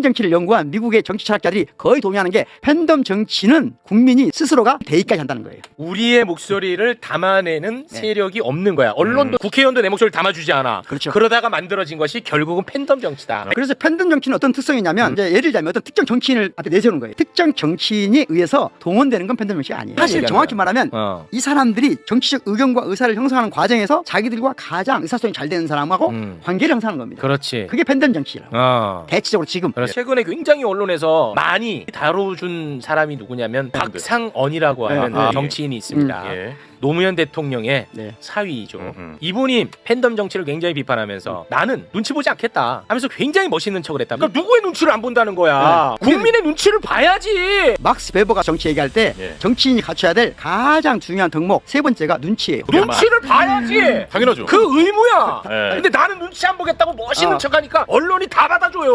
팬덤 정치를 연구한 미국의 정치 철학자들이 거의 동의하는 게 팬덤 정치는 국민이 스스로가 대의까지 한다는 거예요. 우리의 목소리를 담아내는 세력이 없는 거야. 언론도 국회의원도 내 목소리를 담아주지 않아. 그렇죠. 그러다가 만들어진 것이 결국은 팬덤 정치다. 그래서 팬덤 정치는 어떤 특성이냐면 이제 예를 들자면 어떤 특정 정치인을 앞에 내세우는 거예요. 특정 정치인에 의해서 동원되는 건 팬덤 정치가 아니에요. 사실 얘기하는 정확히 거야. 말하면 어. 이 사람들이 정치적 의견과 의사를 형성하는 과정에서 자기들과 가장 의사소통이 잘 되는 사람하고 음. 관계를 형성하는 겁니다. 그렇지. 그게 팬덤 정치라고. 어. 대체적으로 지금 최근에 굉장히 언론에서 많이 다뤄준 사람이 누구냐면 박상언이라고 네, 하는 네. 정치인이 있습니다. 예. 노무현 대통령의 네. 사위이죠. 음, 음. 이분이 팬덤 정치를 굉장히 비판하면서 나는 눈치 보지 않겠다 하면서 굉장히 멋있는 척을 했다. 그러니까 누구의 눈치를 안 본다는 거야. 네. 국민의 눈치를 봐야지. 막스 베버가 정치 얘기할 때 예. 정치인이 갖춰야 될 가장 중요한 덕목 세 번째가 눈치예요. 눈치를 봐야지. 당연하죠. 그 의무야. 예. 근데 나는 눈치 안 보겠다고 멋있는 어. 척하니까 언론이 다 받아줘요.